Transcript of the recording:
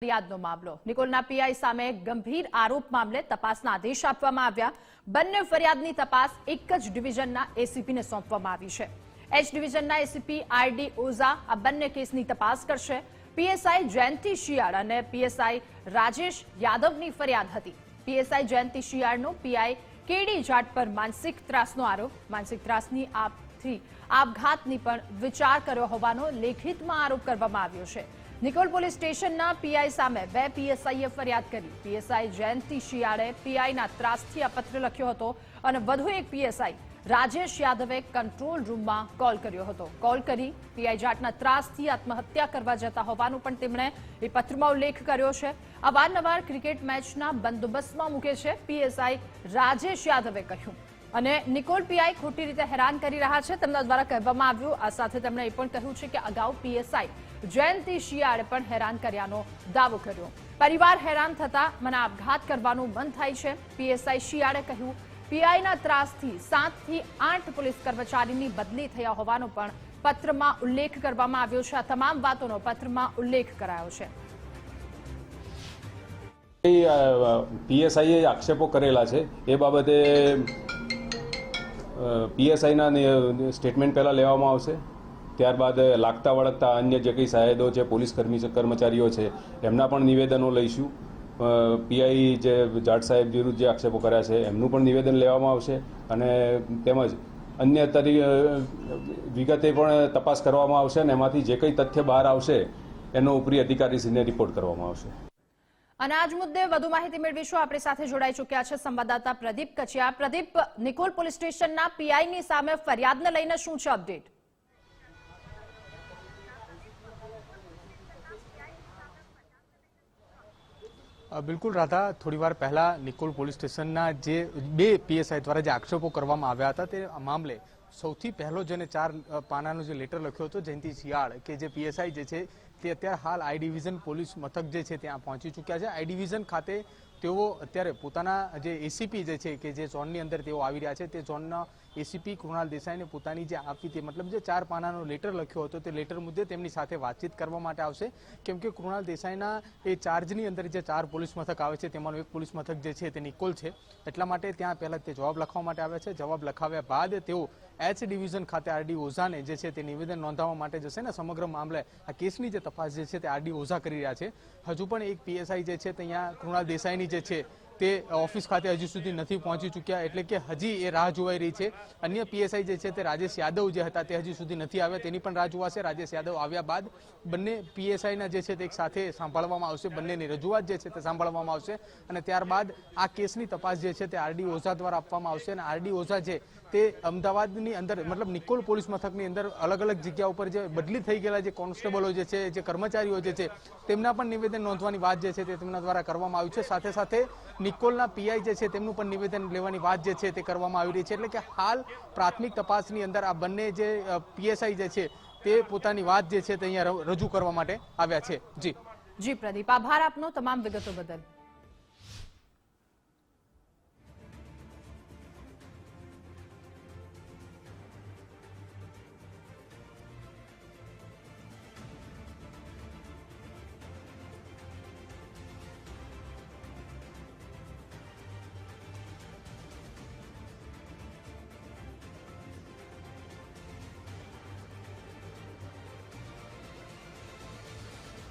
ફરિયાદનો મામલો. નિકોલના પીઆઈ સામે ગંભીર આરોપ મામલે તપાસના આદેશ આપવામાં આવ્યા. બંને ફરિયાદની તપાસ એક જ ડિવિઝનના એસીપીને સોંપવામાં આવી છે. એચ ડિવિઝનના એસીપી આરડી ઓઝા આ બંને કેસની તપાસ કરશે. પીએસઆઈ જયંતિ શિયાળ અને પીએસઆઈ રાજેશ યાદવની ફરિયાદ હતી. પીએસઆઈ જયંતિ શિયાળનો પીઆઈ કેડી જાટ પર માનસિક ત્રાસનો આરોપ. માનસિક ત્રાસની આપથી આપઘાતની પણ વિચાર કર્યો હોવાનો લેખિતમાં આરોપ કરવામાં આવ્યો છે. નિકોલ પોલીસ સ્ટેશનના પીઆઈ સામે બે પીએસઆઈએ ફરિયાદ કરી. પીએસઆઈ જયંતિ શિયાળે પીઆઈના ત્રાસથી આ પત્ર લખ્યો હતો અને વધુ એક પીએસઆઈ રાજેશ યાદવે કંટ્રોલ રૂમમાં કોલ કર્યો હતો. કોલ કરી પીઆઈ જાટના ત્રાસથી આત્મહત્યા કરવા જતા હોવાનું પણ તેમણે એ પત્રમાં ઉલ્લેખ કર્યો છે. અવારનવાર ક્રિકેટ મેચના બંદોબસ્તમાં મૂકે છે. પીએસઆઈ રાજેશ યાદવે કહ્યું. અને નિકોલ પીઆઈ ખોટી રીતે હેરાન કરી રહ્યા છે. તેમના દ્વારા કહેવામાં આવ્યું, આ સાથે તેમણે એ પણ કહ્યું છે કે અગાઉ પીએસઆઈ જયંતિ શિયાળે પણ હેરાન કર્યાનો દાવો કર્યો. પરિવાર હેરાન થતા મને આપઘાત કરવાનું મન થાય છે. પીએસઆઈ શિયાળે કહ્યું, પીઆઈના ત્રાસથી સાતથી આઠ પોલીસ કર્મચારીની બદલી થયા હોવાનો પણ પત્રમાં ઉલ્લેખ કરવામાં આવ્યો છે. આ તમામ વાતોનો પત્રમાં ઉલ્લેખ કરાયો છે. પીએસઆઈએ આક્ષેપો કરેલા છે. એ બાબતે પીએસઆઈના સ્ટેટમેન્ટ પહેલાં લેવામાં આવશે. ત્યારબાદ લાગતા વળગતા અન્ય જે કંઈ સાહેદો છે, પોલીસ કર્મી કર્મચારીઓ છે, એમના પણ નિવેદનો લઈશું. પીઆઈ જે જાટ સાહેબ વિરુદ્ધ જે આક્ષેપો કર્યા છે, એમનું પણ નિવેદન લેવામાં આવશે અને તેમજ અન્ય તરી વિગતે પણ તપાસ કરવામાં આવશે અને એમાંથી જે કંઈ તથ્ય બહાર આવશે, એનો ઉપરી અધિકારીશ્રીને રિપોર્ટ કરવામાં આવશે. અને આજ મુદ્દે વધુ માહિતી મેળવીશું. આપણી સાથે જોડાઈ ચૂક્યા છે સંવાદદાતા પ્રદીપ કચિયા. પ્રદીપ, નિકોલ પોલીસ સ્ટેશનના પીઆઈની સામે ફરિયાદને લઈને શું છે અપડેટ? બિલકુલ રાધા થોડીવાર પહેલા નિકોલ પોલીસ સ્ટેશનના જે બે પીએસઆઈ દ્વારા જે આક્ષેપો કરવામાં આવ્યા હતા તે મામલે સૌથી પહેલો જેને ચાર પાનાનો જે લેટર લખ્યો હતો, જયંતિ શિયાળ, કે જે પીએસઆઈ જે છે તે અત્યારે હાલ આઈ ડિવિઝન પોલીસ મથક જે છે ત્યાં પહોંચી ચૂક્યા છે. આઈ ડિવિઝન ખાતે તેઓ અત્યારે પોતાના જે એસીપી જે છે કે જે ઝોનની અંદર તેઓ આવી રહ્યા છે, તે ઝોનના એસીપી કૃણાલ દેસાઈને પોતાની જે આપી તે મતલબ જે ચાર પાનાનો લેટર લખ્યો હતો, તે લેટર મુદ્દે તેમની સાથે વાતચીત કરવા માટે આવશે. કેમ કે કૃણાલ દેસાઈના એ ચાર્જની અંદર જે ચાર પોલીસ મથક આવે છે, તેમાંનું એક પોલીસ મથક જે છે તે નિકોલ છે. એટલા માટે ત્યાં પહેલાં તે જવાબ લખવા માટે આવ્યા છે. જવાબ લખાવ્યા બાદ તેઓ એચ ડિવિઝન ખાતે આરડી ઓઝાને જે છે તે નિવેદન નોંધાવવા માટે જશે ને સમગ્ર મામલે આ કેસની જે તપાસ જે છે તે આરડી ઓઝા કરી રહ્યા છે. હજુ પણ એક પીએસઆઈ જે છે તે અહીંયા કૃણાલ દેસાઈની જે છે તે ઓફિસ ખાતે હજી સુધી નથી પહોંચી ચૂક્યા, એટલે કે હજી એ રાહ જોવાઈ રહી છે. અન્ય પીએસઆઈ જે છે તે રાજેશ યાદવ જે હતા તે હજી સુધી નથી આવ્યા, તેની પણ રાહ જોવાશે. રાજેશ યાદવ આવ્યા બાદ બંને પીએસઆઈના જે છે તે એક સાથે સાંભળવામાં આવશે, બંનેની રજૂઆત જે છે તે સાંભળવામાં આવશે અને ત્યારબાદ આ કેસની તપાસ જે છે તે આરડી ઓઝા દ્વારા આપવામાં આવશે અને આરડી ઓઝા છે તે અમદાવાદની અંદર, મતલબ નિકોલ પોલીસ મથકની અંદર અલગ અલગ જગ્યા ઉપર જે બદલી થઈ ગયેલા જે કોન્સ્ટેબલો જે છે, જે કર્મચારીઓ જે છે, તેમના પણ નિવેદન નોંધવાની વાત જે છે તે તેમના દ્વારા કરવામાં આવ્યું છે. સાથે સાથે નિકોલના પીઆઈ જે છે તેમનું પણ નિવેદન લેવાની વાત જે છે તે કરવામાં આવી રહી છે. એટલે કે હાલ પ્રાથમિક તપાસની અંદર આ બંને જે પીએસઆઈ જે છે તે પોતાની વાત જે છે તે અહીંયા રજૂ કરવા માટે આવ્યા છે. જી. જી પ્રદીપ, આભાર આપનો તમામ વિગતો બદલ.